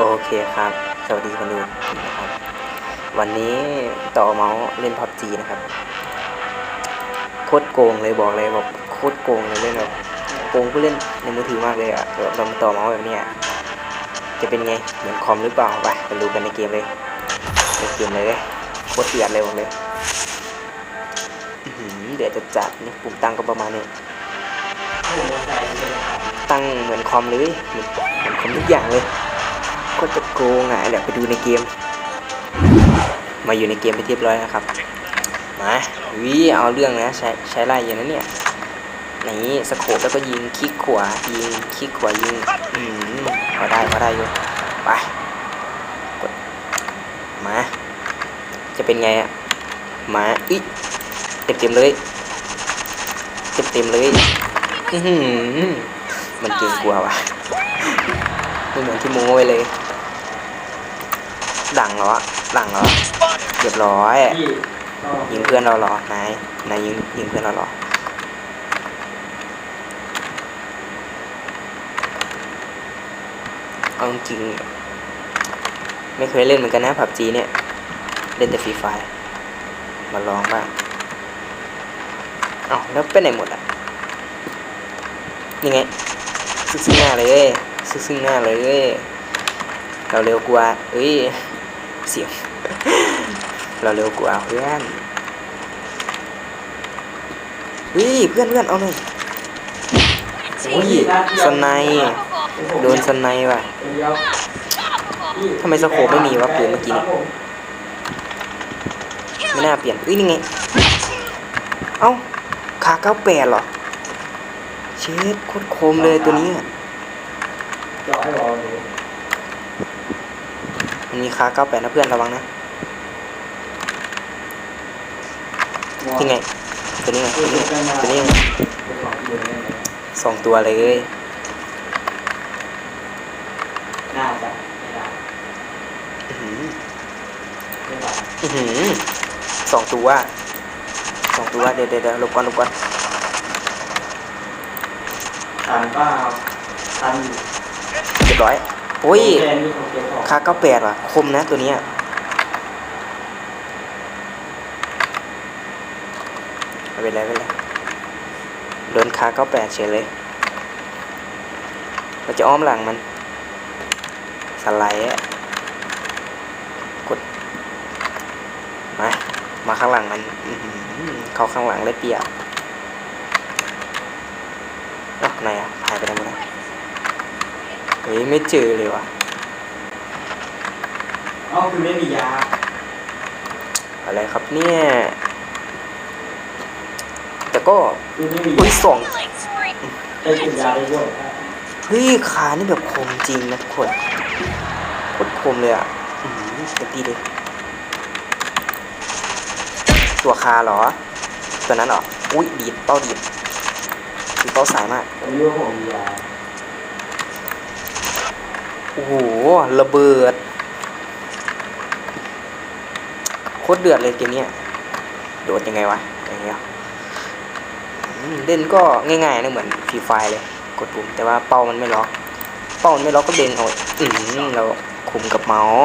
โอเคครับ สวัสดีคนดูนะครับ วันนี้ต่อเมาส์เล่นพับจีนะครับ โคตรโกงเลยบอกเลยบอกโคตรโกงเลยเล่นแบบโกงผู้เล่นในมือถือมากเลยอะแบบเราต่อเมาส์แบบเนี้ยจะเป็นไง เหมือนคอมหรือเปล่าไปไปดูกันในเกมเลยในเกมเลยโคตรเดือดเลยบอกเลยอื้อหือเดี๋ยวจะจัดนี่ปุ่มตั้งก็ประมาณนี้ตั้งเหมือนคอมเลยเหมือเหมือนคอมทุกอย่างเลย โคตรจะโกงอะเดี๋ยวไปดูในเกม มาอยู่ในเกมไปนที่เรียบร้อยนะครับ มาวิเอาเรื่องนะใช้ใช้ไล่อย่างนั้นเนี่ยนี่สโคปแล้วก็ยิงคลิกขวายิงคลิกขวายิงอืมพอได้พอได้อยู่ไปกดมาจะเป็นไงอะมาอีเต็มเต็มเลยเต็มเต็มเลยอือหือมันเก่งกว่าว่ะ ไม่เหมือนที่โม้ไว้เลย ดังเหรอดังเหรอเรียบร้อยยิงเพื่อนเราเหรอนายนายยิงยิงเพื่อนเราเหรอเอาจริงไม่เคยเล่นเหมือนกันนะผับจีเนี่ย เล่นแต่ฟรีไฟมาลองบ้างเอาแล้วไปไหนหมดอะนี่ไงซึ่งซึ่งหน้าเลย ซึ่งซึ่งหน้าเลย เราเร็วกว่าเอ้ย เสียง เราเร็วกว่าเพื่อนวิเพื่อนเพื่อนเอาหน่อยอุ้ยสไนป์โดนสไนป์ว่ะทำไมสโคปไม่มีวะปืนเมื่อกี้ไม่น่าเปลี่ยนอุ้ยนี่ไง เอ้าขาเก้าแปดเหรอ เชดโคตรคมเลยตัวนี้ จาะให้รอดูมันมีขาเก้าแปดนะเพื่อนระวังนะที่ไงตัวนี้ไงตัวนี้ไงตัวนี้ไงเป็นของอยู่ในนี้สองตัวเลยน่าจะไม่ได้อื้อหือไม่ได้อื้อหือสองตัวสองตัวเดี๋ยวเดี๋ยวเดี๋ยวหลบก่อนหลบก่อนตันก็เอาตันอยู่ เรียบร้อยโอ้ยค่นี้ผมเก็บของคาเก้าแปดว่ะ คมนะตัวนี้ไม่เป็นไรไม่เป็นไรโดนคาเก้าแปดเฉยเลยเราจะอ้อมหลังมัน สไลด์อะกด มา มาข้างหลังมันเข้าข้างหลังเลยเปรียบอ้าไหนอะหายไปไหนหมดแล้วเฮ้ยไม่เจอเลยว่ะอ๋อคือไม่มียา อะไรครับเนี่ย แต่ก็คือไม่มีอุ้ยสองใช้กินยาได้ด้วยเฮ้ยขานี่แบบคมจริงนะทุกคนโคตรคมเลยอะอืมเต็มที่เลย ตัวคาเหรอ ตัวนั้นเหรอ อุ้ยดีดเป้าดีดดีดเป้าสายมากผมรู้ว่าผมมียาโอ้โหระเบิดโคตรเดือดเลยเกมนี้โดดยังไงวะอย่างเงี้ยเล่นก็ง่ายๆนะเหมือนฟรีไฟเลย กดปุ่มแต่ว่าเป้ามันไม่ล็อก เป้ามันไม่ล็อกก็เด้งเอาอืมเราคุมกับเมาส์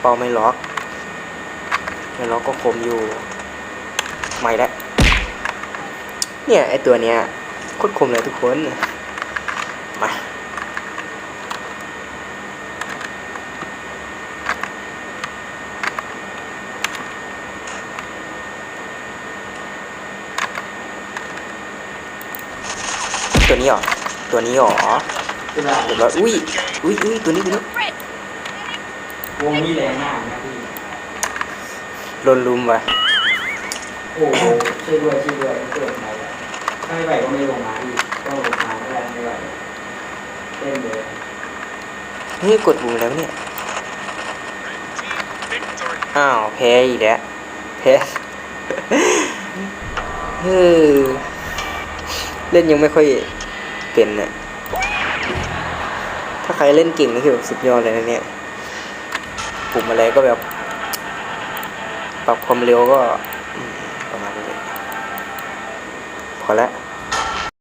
เป้าไม่ล็อกไม่ล็อกก็คมอยู่ไม่ได้เนี่ยไอตัวเนี้ยโคตรคมเลยทุกคนมา ตัวนี้เหรอ ตัวนี้เหรอคือแบบเดี๋ยวเราอุ้ย อุ้ยอุ้ยตัวนี้ตัวนี้วงนี้แรงมากนะพี่โดนลุมว่ะโอ้โหช่วยด้วยช่วยด้วยไม่เกิดอะไรอะถ้าไม่ไหวก็ไม่ลงมาพี่ต้องลงมาไม่ได้ไม่ไหวเต้นเลยเฮ้ยกดปุ่มแล้วะเนี่ย อ้าวแพ้อีกแล้วแพ้เฮ้อ เล่นยังไม่ค่อยเป็นน่ะถ้าใครเล่นเก่งนี่คือแบบสุดยอดเลยนะเนี่ยปุ่มอะไรก็แบบ ปรับความเร็วก็ประมาณนี้พอแล้ว